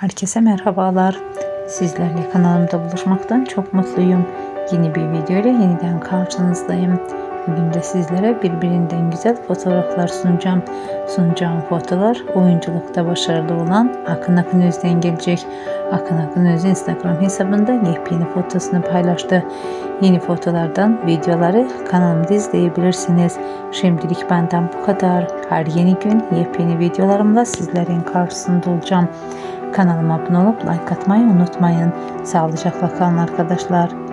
Herkese merhabalar. Sizlerle kanalımda buluşmaktan çok mutluyum. Yeni bir video ile yeniden karşınızdayım. Bugün de sizlere birbirinden güzel fotoğraflar sunacağım. Sunacağım fotoğraflar oyunculukta başarılı olan Akın Akın Öz'den gelecek. Akın Akın Öz Instagram hesabında yepyeni fotosunu paylaştı. Yeni fotolardan videoları kanalımda izleyebilirsiniz. Şimdilik benden bu kadar. Her yeni gün yepyeni videolarımla sizlerin karşısında olacağım. Kanalıma abone olup like atmayı unutmayın. Sağlıcakla kalın arkadaşlar.